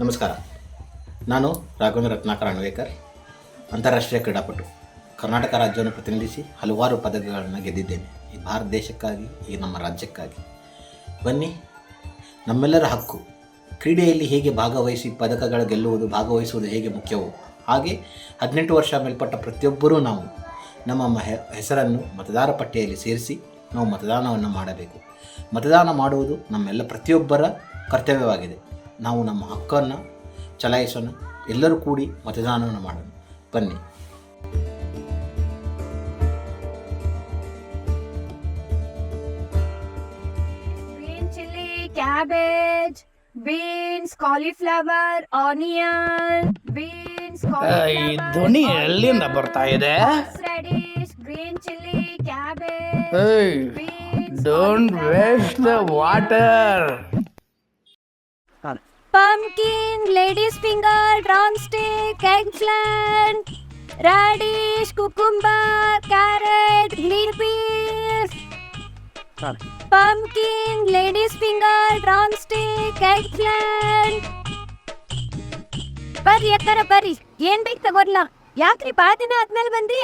ನಮಸ್ಕಾರ. ನಾನು ರಾಘವೇಂದ್ರ ರತ್ನಾಕರ್ ಅಣ್ವೇಕರ್, ಅಂತಾರಾಷ್ಟ್ರೀಯ ಕ್ರೀಡಾಪಟು. ಕರ್ನಾಟಕ ರಾಜ್ಯವನ್ನು ಪ್ರತಿನಿಧಿಸಿ ಹಲವಾರು ಪದಕಗಳನ್ನು ಗೆದ್ದಿದ್ದೇನೆ. ಈ ಭಾರತ ದೇಶಕ್ಕಾಗಿ, ಈ ನಮ್ಮ ರಾಜ್ಯಕ್ಕಾಗಿ. ಬನ್ನಿ, ನಮ್ಮೆಲ್ಲರ ಹಕ್ಕು. ಕ್ರೀಡೆಯಲ್ಲಿ ಹೇಗೆ ಭಾಗವಹಿಸಿ ಪದಕಗಳು ಗೆಲ್ಲುವುದು, ಭಾಗವಹಿಸುವುದು ಹೇಗೆ ಮುಖ್ಯವೋ, ಹಾಗೆ ಹದಿನೆಂಟು ವರ್ಷ ಮೇಲ್ಪಟ್ಟ ಪ್ರತಿಯೊಬ್ಬರೂ ನಾವು ನಮ್ಮ ಹೆಸರನ್ನು ಮತದಾರ ಪಟ್ಟಿಯಲ್ಲಿ ಸೇರಿಸಿ ನಾವು ಮತದಾನವನ್ನು ಮಾಡಬೇಕು. ಮತದಾನ ಮಾಡುವುದು ನಮ್ಮೆಲ್ಲ ಪ್ರತಿಯೊಬ್ಬರ ಕರ್ತವ್ಯವಾಗಿದೆ. ನಾವು ನಮ್ಮ ಅಕ್ಕನ ಚಲಾಯಿಸೋಣ. ಎಲ್ಲರೂ ಕೂಡಿ ಮತದಾನವನ್ನು ಮಾಡೋಣ. ಬನ್ನಿ. Green chilli cabbage beans cauliflower onion beans ಕಾಯಿ ಧ್ವನಿ ಎಲ್ಲಿಂದ ಬರ್ತಾ ಇದೆ? ಸೆಡಿಸ್ green chilli cabbage beans ದೋನ್ rest the water pumpkin ladies finger drumstick eggplant radish cucumber carrot green peas pumpkin ladies finger drumstick eggplant ಬರ್ರಿ ಅಕ್ಕಾರ ಬರ್ರಿ. ಏನ್ ಬೇಕು ತಗೋರ್ಲ? ಯಾಕ್ರಿ ಬಾಳ ದಿನ ಆದ್ಮೇಲೆ ಬಂದ್ರಿ?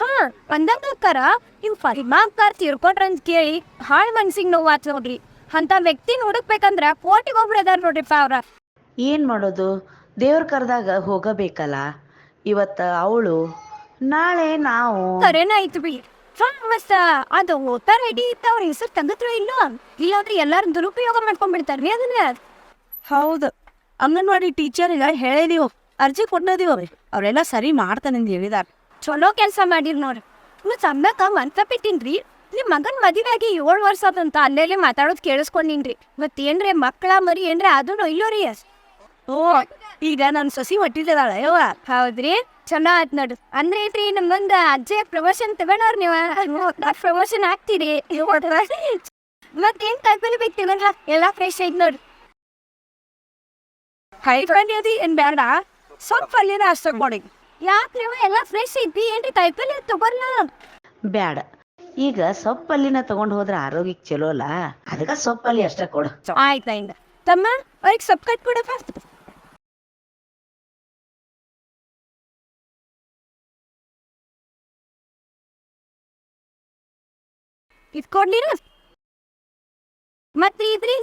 ಹಾ ಬಂದಂಗ ಅಕ್ಕಾರ ನೀವು ಪರಿಮಾ ಅಕ್ಕಾರ ತಿರ್ಕೊಂಡ್ರಂತ ಕೇಳಿ ಹಾಳ್ ಮನ್ಸಿಗೆ ನೋವು ಆತ್ ನೋಡ್ರಿ. ಅಂತ ವ್ಯಕ್ತಿನ ಹುಡುಕ್ಬೇಕಂದ್ರ ಕೋರ್ಟಿಗೆ ಒಬ್ರು ಅದಾರ ನೋಡ್ರಿಪ್ಪ ಅವ್ರ. ಏನ್ ಮಾಡೋದು? ದೇವ್ರ ಕರೆದಾಗ ಹೋಗಬೇಕಲ್ಲ? ಇವತ್ತ ಅವಳು ನಾಳೆ ನಾವು ಕರೆನ ಆಯ್ತು ಬಿ ಮಸ್ತ ಅದು ಓದ್ತಾರ ಐಡಿ ಇತ್ತ ಅವ್ರ ಹೆಸರು ತೆಗದ್ರು ಇಲ್ಲ? ಇಲ್ಲಾಂದ್ರೆ ಎಲ್ಲಾರು ದುರುಪಯೋಗ ಮಾಡ್ಕೊಂಡ್ಬಿಡ್ತಾರ್ರಿ ಅದನ್ನ? ಹೌದು. ಅಂಗನವಾಡಿ ಟೀಚರ್ ಈಗ ಹೇಳಿದೀವು. ಅರ್ಜಿ ಕೊಟ್ಟಿದೀವು ಅವರೆಲ್ಲ ಸರಿ ಮಾಡ್ತಾನೆ ಹೇಳಿದಾರ. ಚಲೋ ಕೆಲಸ ಮಾಡಿರ್ ನೋಡ್ರಿ. ಮತ್ ಮಂತ್ರ ಮಂತ ಬಿಟ್ಟಿನ್ರಿ ನಿಮ್ ಮಗನ್ ಮದುವೆ ಆಗಿ ಏಳು ವರ್ಷ ಆದಂತ ಅಲ್ಲೇ ಮಾತಾಡೋದ್ ಕೇಳಿಸ್ಕೊಂಡಿನ್ರಿ. ಮತ್ತೇನ್ರಿ ಮಕ್ಕಳ ಮರಿ ಏನ್ರಿ ಅದನ್ನು ಇಲ್ಲೋ ರೀ ಓ ಈಗ ನನ್ನ ಸೊಸಿ ಹೊಟ್ಟಿದ್ದಾಳ ಯವ್ವ? ಹೌದ್ರಿ? ಚಲೋ ಆಯ್ತು ನೋಡು. ಅಂದ್ರೆ ಐತ್ರಿ ನಮ್ಮಂದ ಅಜ್ಜೆ ಪ್ರಮೋಷನ್ ತಗೊಂಡವ್ರ ನೀವು? ಪ್ರಮೋಷನ್ ಆಗ್ತೀರಿ ಮತ್ತೇನ್ ಕಾಯಿಪಲ್ಲೆ ಬೇಕು ತಗೊಂಡ್ರ ಎಲ್ಲಾ ಫ್ರೆಶ್ ಐತ್ ನೋಡ್ರಿ ಕೈಕೊಂಡಿ ಅದಿ ಏನ್ ಬೇಡ ಸ್ವಲ್ಪ ಅಲ್ಲಿನ ಅಷ್ಟ ಮಾಡಿ ಯಾಕೆ ಎಲ್ಲ ಎಲ್ಲಾ ಫ್ರೆಶ್ ಐತಿ. ಏನ್ರಿ ಕಾಯಿಪಲ್ಲೆ ತಗೋರ್ಲ ಬ್ಯಾಡ. ಈಗ ಸೊಪ್ಪಲ್ಲಿನ ತಗೊಂಡ್ ಹೋದ್ರ ಆರೋಗ್ಯಕ್ಕೆ ಚಲೋ ಅಲ್ಲ? ಅದಕ್ಕ ಸೊಪ್ಪಲ್ಲಿ ಅಷ್ಟ ಕೊಡು. ಆಯ್ತಾಯಿಂದ ತಮ್ಮ, ಅವ್ರಿಗೆ ಸೊಪ್ಪು ಕಟ್ಕೊಡಪ್ಪ ಇಟ್ಕೊಂಡಿರ ಮತ್ತೆ ಇದ್ರಿ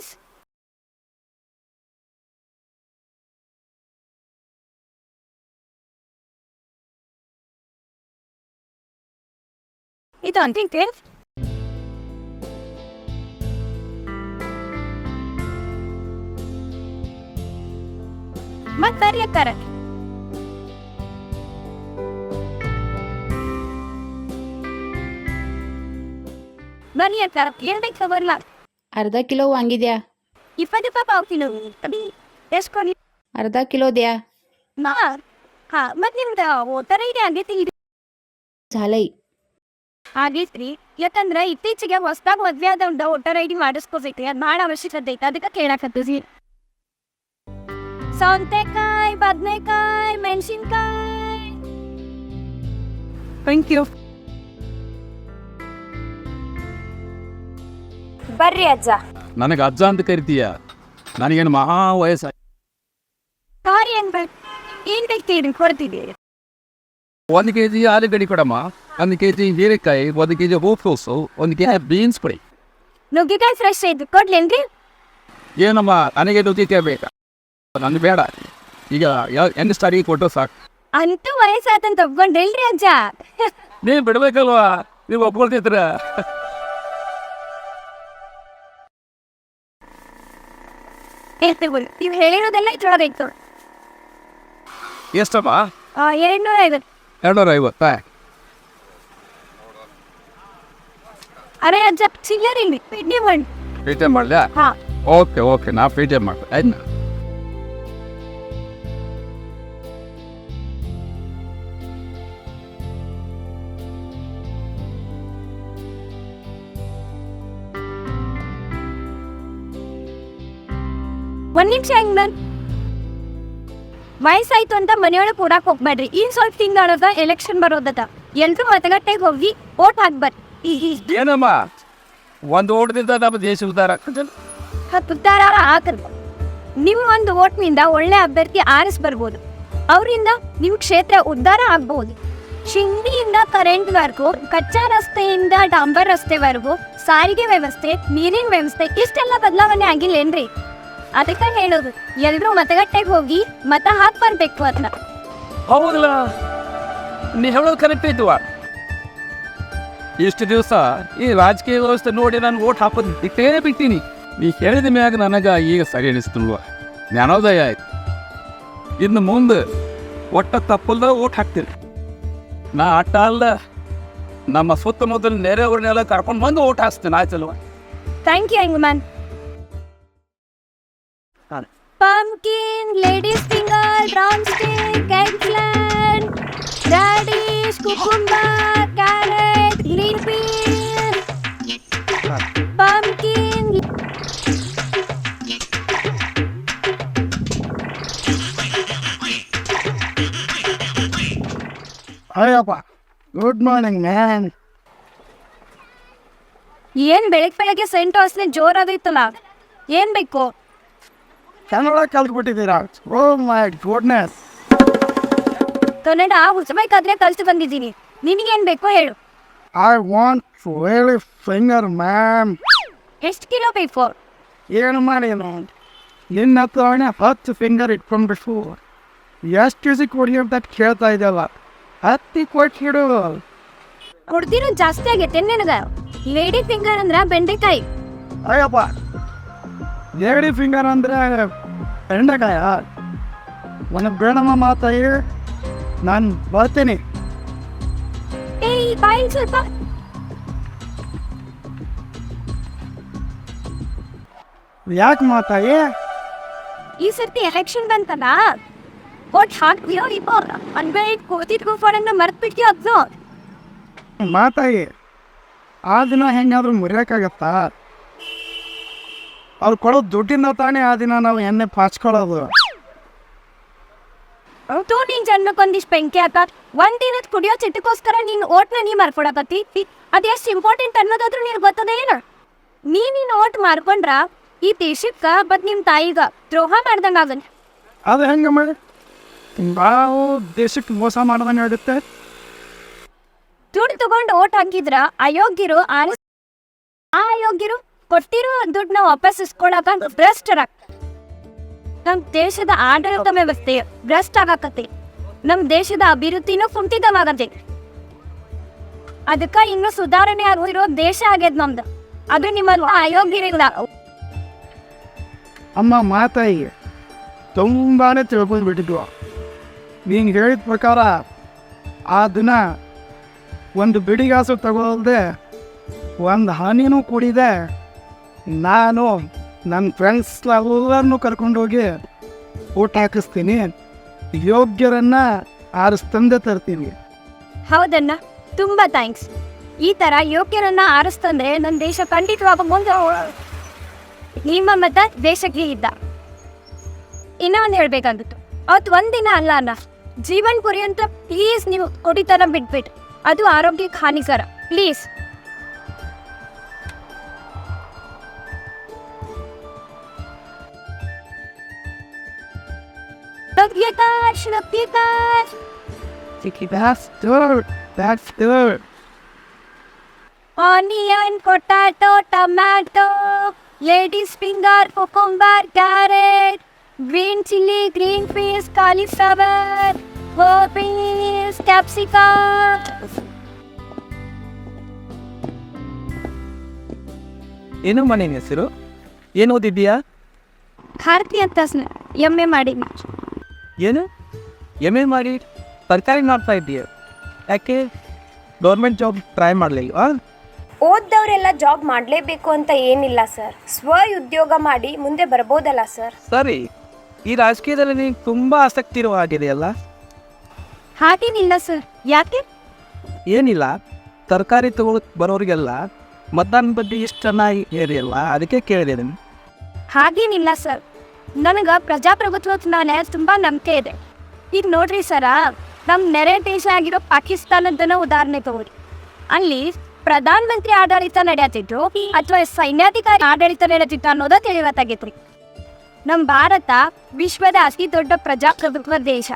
ಇದು ಅಂತಿಂತೆ ಮತ್ ಬರ್ರಿ ಅಕ್ಕಾರ ಬರ್ರಿ ಅಕ್ಕಾರ ಏನ್ ಬೇಕು ತಗೋರ್ಲ ಅರ್ಧ ಕಿಲೋ ವಾಂಗಿದ್ಯಾ ಇಪ್ಪತ್ತು ರೂಪಾಯಿ ಪಾವ್ ಕಿಲೋ ಎಷ್ಟು ಕೊಡಿ ಅರ್ಧ ಕಿಲೋ द्या ನಾ ಹಾ ಮತ್ ನಿಮ್ದು ಓತರ ಇದೆ ಆಗೈತಿ झालंय ಆಗೈತ್ರಿ. ಯಾಕಂದ್ರ ಇತ್ತೀಚೆಗೆ ಹೊಸದಾಗ ಮದ್ವೆ ಆದ ವೋಟರ್ ಐ ಡಿ ಮಾಡಿಸ್ಕೋಬೇಕ್ರಿ ಅದ್ ಬಹಳ ಅವಶ್ಯಕತೆ ಐತಿ. ಅದಕ್ಕೆ ಕೇಳಾಕತ್ತೀವಿ. ಸೌಂತೆಕಾಯಿ ಬದ್ನೆಕಾಯಿ ಮೆಣಸಿನ್ಕಾಯಿ. ಥ್ಯಾಂಕ್ ಯು ಬರ್ರಿ ಅಜ್ಜ. ನನಗೆ ಅಜ್ಜ ಅಂತ ಕರಿತೀಯ? ನನಗೇನು ಮಹಾ ವಯಸ್ಸ ಸಾರಿ ಏನ್ ಬೇಕು ಏನ್ ಬೇಕು ಕೊಡ್ತೀವಿ ಒಂದು ಕೆ ಜಿ ಆಲೂಗಡ್ಡೆ ಕೊಡಮ್ಮ ಒಂದು ಕೆ ಜಿ ಹೀರೆಕಾಯಿ ಒಂದು ಕೆ ಜಿ ಹೂಕೋಸು ಒಂದು ಕೆ ಜಿ ಬೀನ್ಸ್ ಕೊಡಿ ನುಗ್ಗಿಕಾಯಿ ಫ್ರೆಶ್ ಐತಿ ಕೊಡ್ಲೇನ್ರಿ ಏನಮ್ಮ ನನಗೆ ನುಗ್ಗಿಕಾಯಿ ಬೇಕಾ ನನಗೆ ಬೇಡ ಈಗ ಎಂಟು ಹೆಂಗ್ ಸ್ಟಾರಿ ಕೊಟ್ಟು ಸಾಕು ಅಂತೂ ವಯಸ್ಸಾತಂತ ಒಪ್ಕೊಂಡ್ರಿಲ್ರಿ ಅಜ್ಜ ನೀವು ಬಿಡ್ಬೇಕಲ್ವಾ ನೀವು ಒಪ್ಕೊಳ್ತಿದ್ರ ನೀವು ಹೇಳಿರೋದೆಲ್ಲ ಇದ್ರೊಳಗೈತು ಎಷ್ಟಮ್ಮ ಎರಡ್ನೂರ ಐವತ್ತು ಎರಡುನೂರ ಐವತ್ತಾ ಅರೆ ಅಜ್ಜ ಚಿಲ್ಲರ್ ಇಲ್ಲಿ. ಪೇಟಿಎಂ ಮಾಡಿ ಪೇಟಿಎಂ ಎಂ ಹಾ. ಓಕೆ ಓಕೆ ನಾ ಪೇಟಿಎಂ ಟಿ ಎಂ ಮಾಡ್ತೆ ಆಯ್ತಾ? ಒಂದ್ ನಿಮಿಷ ಹೆಂಗ್ ನನ್ ವಯಸ್ಸಾಯ್ತು ಅಂತ ಮನೆಯೊಳಗೆ ಕೂಡಕ್ ಹೋಗ್ಬೇಡ್ರಿ. ಇನ್ ಸ್ವಲ್ಪ ತಿಂಗಳದ ಎಲೆಕ್ಷನ್ ಬರೋದದ. ಎಲ್ರು ಮತಗಟ್ಟೆಗೆ ಹೋಗಿ ಓಟ್ ಹಾಕ್ಬಾರ್ರಿ ಏನಮ್ಮ? ಒಂದು ಓಟದಿಂದ ನಮ್ಮ ದೇಶ ಉದ್ಧಾರ ಉದ್ದಾರ ಹಾಕಲ್ ನಿಮ್ಮ ಒಂದು ಓಟ್ನಿಂದ ಒಳ್ಳೆ ಅಭ್ಯರ್ಥಿ ಆರಿಸ್ ಬರ್ಬೋದು. ಅವರಿಂದ ನಿಮ್ಮ ಕ್ಷೇತ್ರ ಉದ್ಧಾರ ಆಗ್ಬೋದು. ಕರೆಂಟ್ ವರ್ಗು ಕಚ್ಚಾ ರಸ್ತೆಯಿಂದ ಡಾಂಬರ್ ರಸ್ತೆವರೆಗೂ ಸಾರಿಗೆ ವ್ಯವಸ್ಥೆ ನೀರಿನ ವ್ಯವಸ್ಥೆ ಇಷ್ಟೆಲ್ಲ ಬದಲಾವಣೆ ಆಗಿಲ್ಲೇನ್ರಿ? ಅದಕ್ಕೆ ಹೇಳೋದು ಎಲ್ರೂ ಮತಗಟ್ಟೆಗೆ ಹೋಗಿ ಮತ ಹಾಕ್ ಬರ್ಬೇಕು ಅಂತ. ಹೌದಲ್ಲ ನೀ ಹೇಳೋದು ಕರೆಕ್ಟ್ ಐತವ ಇಷ್ಟು ದಿವಸ ಈ ರಾಜಕೀಯ ವ್ಯವಸ್ಥೆ ನೋಡಿ ನಾನು ಓಟ್ ಹಾಕೋದು ಬಿಟ್ಟೇ ಬಿಡ್ತೀನಿ. ನೀ ಹೇಳಿದ ಮ್ಯಾಗ ನನಗೆ ಈಗ ಸರಿ ಅನಿಸ್ತಲ್ವ ಜ್ಞಾನೋದಯ ಆಯ್ತು. ಇನ್ನು ಮುಂದೆ ಒಟ್ಟ ತಪ್ಪಲ್ದ ಓಟ್ ಹಾಕ್ತೀನಿ ನಾ ಅಟ್ಟ ಅಲ್ಲ ನಮ್ಮ ಸುತ್ತಮುತ್ತಲಿನ ನೆರೆಯವ್ರನ್ನೆಲ್ಲ ಕರ್ಕೊಂಡು ಬಂದು ಓಟ್ ಹಾಕ್ತೀನಿ ಆಯ್ತಲ್ವ? Thank you Man Pumpkin, ladies finger, drumstick, eggplant, radish, cucumber, carrot, green bean, pumpkin. Ayyappa good morning man ಏನ್ ಬೆಳಗ್ಗೆ ಬೆಳಗ್ಗೆ ಸೆಂಟ್ ವಾಸನೆ ಜೋರಾಗೈತಲ್ಲ ಏನ್ ಬೇಕು ಕನ್ನಡ ಕಲ್ತ್ಬಿಟ್ಟಿದ್ದೀರಾ? ಓ ಮೈ ಗುಡ್ನೆಸ್ ಕನ್ನಡ ಹುಚ್ಚಬೇಕಾದ್ರೆ ಕಲ್ತು ಬಂದಿದ್ದೀನಿ. ನಿನಗೇನ್ ಬೇಕೋ ಹೇಳು. I want really finger ma'am ಎಷ್ಟು ಕಿಲೋ ಬೇಕು? ಏನು ಮಾಡೇನು ನಿನ್ನ ಹತ್ರನೇ ಹತ್ತು ಫಿಂಗರ್ ಇಟ್ಕೊಂಡ್ಬಿಟ್ಟು ಎಷ್ಟು ಕೆ ಕೊಡಿ ಅಂತ ಕೇಳ್ತಾ ಇದೆಯಲ್ಲ? ಹತ್ತಿ ಕೊಟ್ಟಿಡು ಕೊಡ್ತಿರೋ ಜಾಸ್ತಿ ಆಗೈತೆ ನಿನಗ. ಲೇಡಿ ಫಿಂಗರ್ ಅಂದ್ರ ಬೆಂಡೆಕಾಯಿ. ಅಯ್ಯಪ್ಪ ಲೇಡಿ ಫಿಂಗರ್ ಅಂದರೆ ಬೆಂಡೆಕಾಯ ಒಂದು ಬೇಡಮ್ಮ ಮಾತಾಯಿ ನಾನು ಬರ್ತೀನಿ. ಯಾಕೆ ಮಾತಾಯಿ ಈ ಸರ್ತಿ ಎಲೆಕ್ಷನ್ ಬಂತಲ್ಲ? ಓಟ್ ಹಾಕ್ತೀಯೋ ಇಪ್ಪೋ ಅನ್ಬೇಡ ಕೂತಿದ್ಕೋ ಫೋನನ್ನ ಮರ್ತ್ ಬಿಡ್ತೀಯೋ ಅದ್ನು ಮಾತಾಯಿ ಆ ದಿನ ಹೆಂಗಾದ್ರೂ ಮುರಿಯೋಕ್ಕಾಗತ್ತಾ? ಅವ್ರು ಕೊಡೋ ದುಡ್ಡಿನ ತಾನೇ ಆ ದಿನ ನಾವು ಎಣ್ಣೆ ಪಾಚ್ಕೊಳ್ಳೋದು. ತೂ ನಿನ್ ಜನ್ಮಕ್ಕೊಂದಿಷ್ಟು ಬೆಂಕಿ ಹಾಕ ಒಂದ್ ದಿನದ ಕುಡಿಯೋ ಚಿಟ್ಟಕ್ಕೋಸ್ಕರ ನಿನ್ ಓಟ್ನ ನೀ ಮಾರ್ಕೊಡಕತ್ತಿ ಅದು ಎಷ್ಟು ಇಂಪಾರ್ಟೆಂಟ್ ಅನ್ನೋದಾದ್ರೂ ನೀನು ಗೊತ್ತದ ಏನ? ನೀ ನಿನ್ ಓಟ್ ಮಾರ್ಕೊಂಡ್ರ ಈ ದೇಶಕ್ಕ ಬಟ್ ನಿಮ್ ತಾಯಿಗ ದ್ರೋಹ ಮಾಡ್ದಂಗ ಆಗನ್. ಅದು ಹೆಂಗೆ ಮಾಡಿ? ನಾವು ದೇಶಕ್ಕೆ ಮೋಸ ಮಾಡ್ದಂಗ ಆಗುತ್ತೆ. ದುಡ್ಡು ತಗೊಂಡು ಓಟ್ ಹಾಕಿದ್ರ ಅಯೋಗ್ಯರು ಆ ಅಯೋಗ್ಯರು ಕೊಟ್ಟಿರೋ ದುಡ್ಡನ್ನ ವಾಪಸ್ ಇಸ್ಕೊಳಕ ಭ್ರಷ್ಟರ ನಮ್ ದೇಶದ ಆಡಳಿತ ವ್ಯವಸ್ಥೆ ಭ್ರಷ್ಟ ಆಗಾಕತ್ತೆ. ನಮ್ ದೇಶದ ಅಭಿವೃದ್ಧಿನೂ ಕುಂಠಿತವಾಗತ್ತೆ. ಅದಕ್ಕ ಇನ್ನು ಸುಧಾರಣೆ ಆಗಿರೋ ದೇಶ ಆಗ್ಯದ ನಮ್ದು. ಅದು ನಿಮ್ಮ ಅಯೋಗ್ಯರಿಲ್ಲ ಅಮ್ಮ ಮಾತಾಯಿ, ತುಂಬಾನೇ ತಿಳ್ಕೊಂಡು ಬಿಟ್ಟಿದ್ವು. ನೀನು ಹೇಳಿದ ಪ್ರಕಾರ ಆ ದಿನ ಒಂದು ಬಿಡಿಗಾಸು ತಗೊಳ್ದೆ, ಒಂದು ಹಾನಿನೂ ಕುಡಿದೆ. ನಾನು ನನ್ನ ಫ್ರೆಂಡ್ಸ್ ಎಲ್ಲರನ್ನೂ ಕರ್ಕೊಂಡೋಗಿ ಊಟ ಹಾಕಿಸ್ತೀನಿ. ಯೋಗ್ಯರನ್ನು ಆರಿಸ್ತಂದೆ ತರ್ತೀನಿ. ಹೌದಣ್ಣ, ತುಂಬಾ ಥ್ಯಾಂಕ್ಸ್ ಈ ತರ ಯೋಗ್ಯರನ್ನ ಆರಿಸ್ತಂದ್ರೆ ನನ್ನ ದೇಶ ಖಂಡಿತವಾಗ ಮುಂದೆ ನಿಮ್ಮ ಮತ ದೇಶಕ್ಕೆ ಇದ್ದ. ಇನ್ನೊಂದು ಹೇಳ್ಬೇಕಂದಿತ್ತು ಅವತ್ತು ಒಂದಿನ ಅಲ್ಲ ಅಣ್ಣ, ಜೀವನ್ ಪರ್ಯಂತ ಪ್ಲೀಸ್ ನೀವು ಕೊಡಿತನ ಬಿಟ್ಬಿಟ್ಟು ಅದು ಆರೋಗ್ಯಕ್ಕೆ ಹಾನಿಕರ. Please ಸತ್ಯಕಾಶ್ ಸತ್ಯಕಾಶ್ That's good. That's good. Onion, potato, tomato, lady's finger, cucumber, carrot, green chili, green peas, cauliflower, peas, capsicum. ಏನು ಮನೆ ಹೆಸರು ಏನು ಓದಿದ್ದೀಯಾ ಭಾರತಿ ಅಂತ ಎಮ್ ಎ ಮಾಡೀನಿ ಏನು? ಎಂ ಎ ಮಾಡಿ ತರಕಾರಿ ನೋಡ್ತಾ ಇದ್ದೀಯ? ಯಾಕೆ? ಗೌರ್ಮೆಂಟ್ ಜಾಬ್ ಟ್ರೈ ಮಾಡಲಿಲ್ವಾ? ಓದ್ದವರೆಲ್ಲ ಜಾಬ್ ಮಾಡಲೇಬೇಕು ಅಂತ ಏನಿಲ್ಲ ಸರ್ ಸ್ವ ಉದ್ಯೋಗ ಮಾಡಿ ಮುಂದೆ ಬರ್ಬೋದಲ್ಲ ಸರ್ ಸರಿ. ಈ ರಾಜಕೀಯದಲ್ಲಿ ನಿನಗೆ ತುಂಬ ಆಸಕ್ತಿ ಇರುವ ಹಾಗಿದೆಯಲ್ಲ? ಹಾಗೇನಿಲ್ಲ ಸರ್ ಯಾಕೆ? ಏನಿಲ್ಲ. ತರಕಾರಿ ತಗೋ ಬರೋರಿಗೆಲ್ಲ ಮತದಾನ ಬಗ್ಗೆ ಇಷ್ಟು ಚೆನ್ನಾಗಿ ಹೇಳಿಯಲ್ಲ ಅದಕ್ಕೆ ಕೇಳಿದೆ ನಾನು. ಹಾಗೇನಿಲ್ಲ ಸರ್ ನನಗೆ ಪ್ರಜಾಪ್ರಭುತ್ವದ ಮೇಲೆ ತುಂಬ ನಂಬಿಕೆ ಇದೆ. ಈಗ ನೋಡ್ರಿ ಸರ ನಮ್ಮ ನೆರೆ ದೇಶ ಆಗಿರೋ ಪಾಕಿಸ್ತಾನದನ್ನ ಉದಾಹರಣೆ ತಗೋರಿ. ಅಲ್ಲಿ ಪ್ರಧಾನ ಮಂತ್ರಿ ಆಡಳಿತ ನಡೆಯತ್ತಿದ್ರು ಅಥವಾ ಸೈನ್ಯಾಧಿಕಾರಿ ಆಡಳಿತ ನಡೆಯತ್ತಿತ್ತು ಅನ್ನೋದ ತಿಳಿಯತ್ತಾಗೈತ್ರಿ ನಮ್ಮ ಭಾರತ ವಿಶ್ವದ ಅತಿ ದೊಡ್ಡ ಪ್ರಜಾಪ್ರಭುತ್ವ ದೇಶ.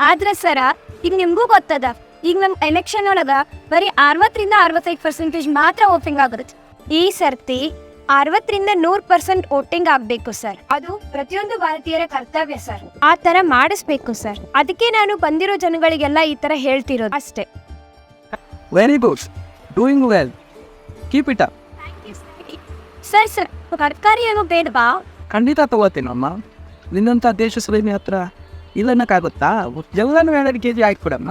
ಆದ್ರೆ ಸರ, ಈಗ ನಿಮಗೂ ಗೊತ್ತದ, ಈಗ ನಮ್ಮ ಎಲೆಕ್ಷನ್ ಒಳಗ ಬರೀ ಅರವತ್ತರಿಂದ ಅರವತ್ತೈದು ಪರ್ಸೆಂಟೇಜ್ ಮಾತ್ರ ಓಪಿಂಗ್ ಆಗುತ್ತೆ. ಈ ಸರ್ತಿ ಅರವತ್ತರಿಂದ ನೂರ್ ಪರ್ಸೆಂಟ್ ವೋಟಿಂಗ್ ಆಗ್ಬೇಕು ಸರ್. ಅದು ಪ್ರತಿಯೊಂದು ಭಾರತೀಯರ ಕರ್ತವ್ಯ ಸರ್. ಆ ತರ ಮಾಡಿಸ್ಬೇಕು ಸರ್. ಅದಕ್ಕೆ ನಾನು ಬಂದಿರೋ ಜನಗಳಿಗೆಲ್ಲ ಈ ತರ ಹೇಳ್ತಿರೋದು ಅಷ್ಟೇ. Very good doing well keep it up sir sir ತರಕಾರಿ ಏನೋ ಬೇಡವಾ? ಖಂಡಿತ ತಗೋತೀನಮ್ಮ ನಿನ್ನಂಥ ದೇಶ ಪ್ರೇಮಿ ಹತ್ರ ಇಲ್ಲನ್ನಕ್ಕಾಗುತ್ತಾ ಎಲ್ಲನೂ ಎರಡು ಕೆ ಜಿ ಹಾಕ್ಬಿಡಮ್ಮ